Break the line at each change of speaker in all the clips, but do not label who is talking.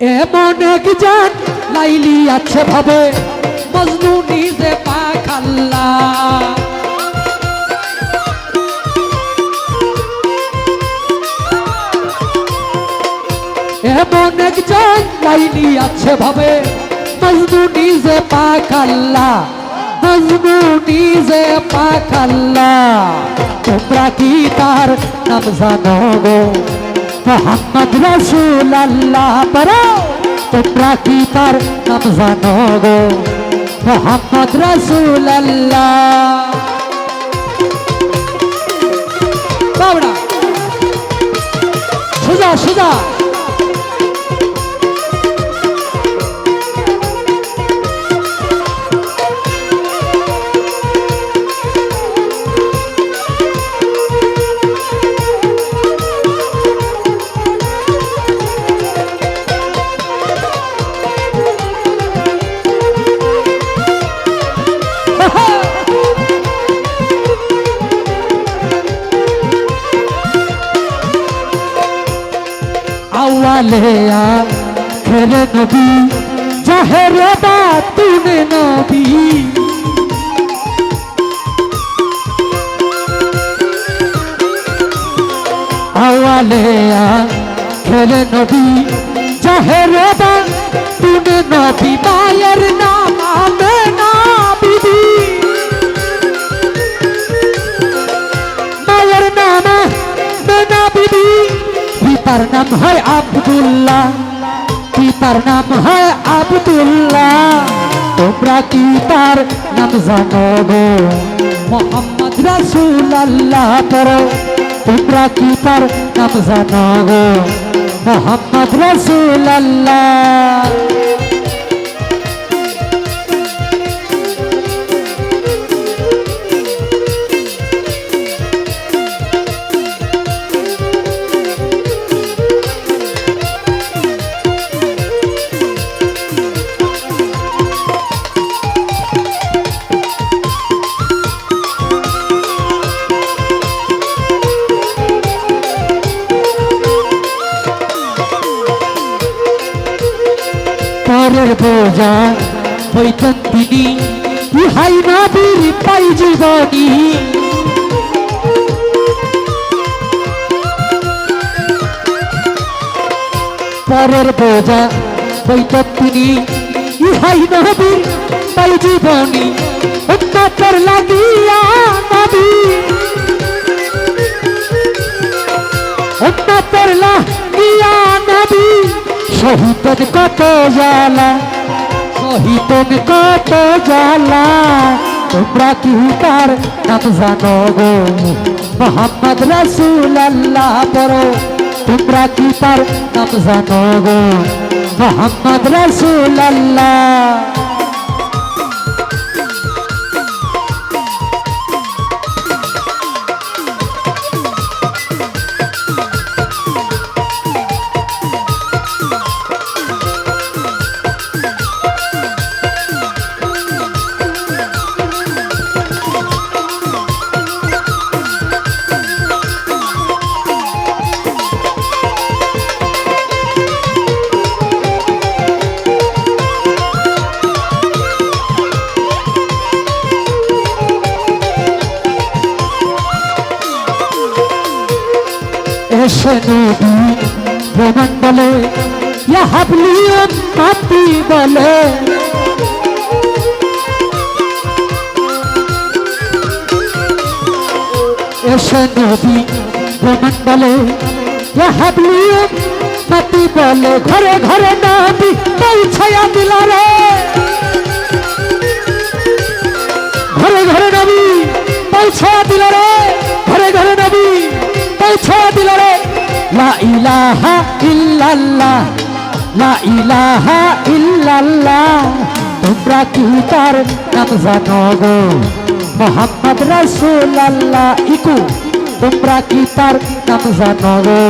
এমন একজন লাইলি আছে ভাবে। মজনু নিজে পাখাল্লা। এমন একজন লাইলি আছে ভাবে। মজনু নিজে পাখাল্লা। মজনু নিজে পাখাল্লা। তোমরা কি তার নাম জানো গো? মোহাম্মদ রসুল আল্লাহ পড়ো। তোমরা কি তার নাম জানো গো? মোহাম্মদ রসুল আল্লাহ বাবড়া সোজা। সোজা আওয়ালে আখের নবী জাহের বাতুনে নবী আওয়ালে আখের নবী জাহের বাতুনে নবী মায়ের নাম আমেনা বিবি পিতার নাম হয় আবদুল্লাহ। পিতার নাম হয় আবদুল্লাহ? তোমরা কি তার নাম জানো গো? মোহাম্মদ রাসুল আল্লাহ পড়ো। তোমরা কি তার নাম জানো গো? মোহাম্মদ রাসুল আল্লাহ পরের বোঝা হইতেন তিনি ইহাই নবীর পাই জীবনী। পরের বোঝা হইতেন তিনি ইহাই নবীর পাই জীবনী। উন্নতর লাগিয়া নবী। উন্নতর লাগিয়া নবী। শহীদের কত জ্বালা শহীদ কত জ্বালা। তোমরা কি তার নাম জানো গো? মোহাম্মদ রসুল আল্লাহ পড়ো। তোমরা কি তার নাম জানো গো? মোহাম্মদ রসুল আল্লাহ এসে নবী প্রমাণ বলে ইয়া হাবলি মাতি বলে এসে নবী প্রমাণ বলে ইয়া হাবলি মাতি বলে ঘরে ঘরে নবী পৌঁছায়া দিল রে ঘরে ঘরে নবী পৌঁছায়া দিল রে লা ইলাহা ইল্লাল্লাহ, লা ইলাহা ইল্লাল্লাহ। তোমরা কি তার নাম জানো গো? মোহাম্মদ রাসূলুল্লাহ ইকু, তোমরা কি তার নাম জানো গো?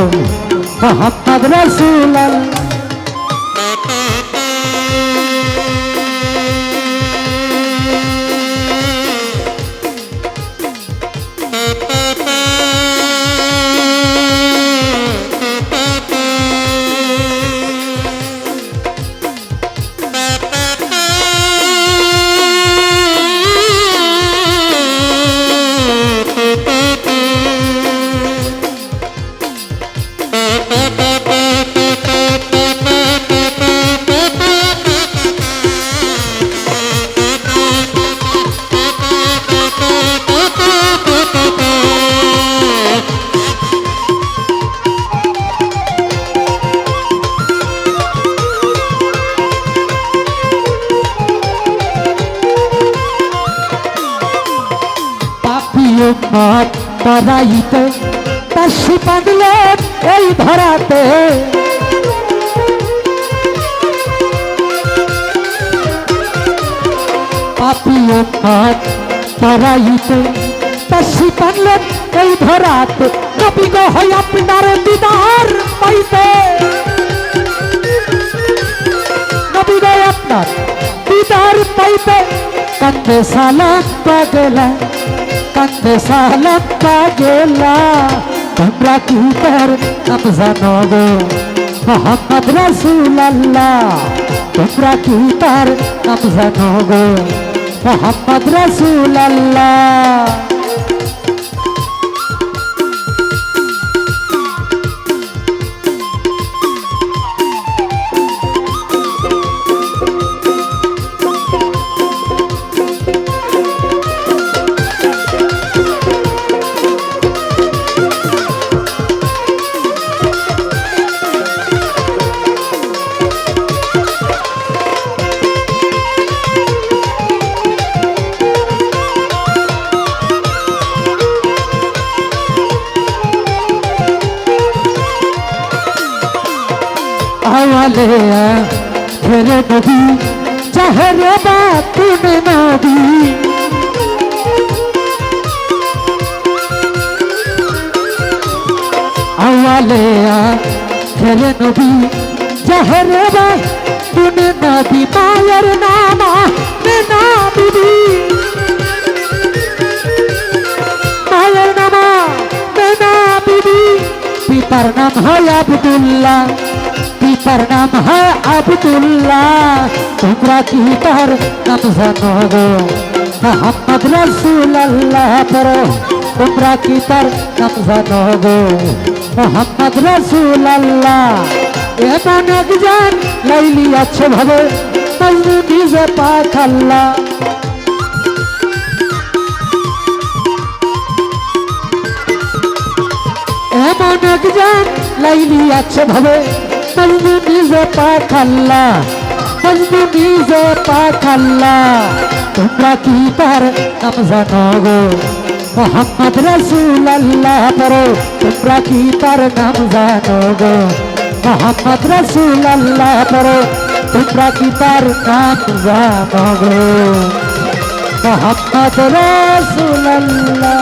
মোহাম্মদ রাসূলুল্লাহ মোহাম্মদ পরাইতে তার শিপাগলেন এই ধরাতে। পাপি উম্মত পরাইতে তার শিপাগলেন এই ধরাতে। নবী গো হয় আপনার দিদার পাইতে নবী গো আপনার দিদার পাইতে কান্দে সালাম পাগলা। কান্দে সালাম পাগলা তোমরা কি তার নাম জানো গো? মোহাম্মদ রাসূল আল্লাহ তোমরা কি তার নাম জানো গো মোহাম্মদ রাসূল আল্লাহ আওয়ালে ফেরে নবী চাহরে বাতুনে নবী আওয়ালে ফেরে নবী চাহরে বাতুনে নবী মায়ের নামা না বিবি মায়ের নামা মেনা বিবি পিতার নাম হয় আবদুল্লাহ পিতার নাম হয় আবদুল্লাহ? তোমরা কি তার নাম জানো গো? মোহাম্মদ রসুল আল্লাহ পড়ো। তোমরা কি তার নাম জানো গো? মোহাম্মদ রসুল আল্লাহ এমন একজন লাইলি আছে ভাবে মজনু নিজে পাক আল্লাহ। এমন একজন লাইলি আছে ভাবে পাখাল্লা মজনু নিজে পাখাল্লা তোমরা কি তার নাম জানো গো মোহাম্মদ রসুল আল্লাহ পড়ো। তোমরা কি তার নাম জানো গো মোহাম্মদ রসুল আল্লাহ পড়ো। তোমরা কি তার নাম জানো গো মোহাম্মদ রসুল আল্লাহ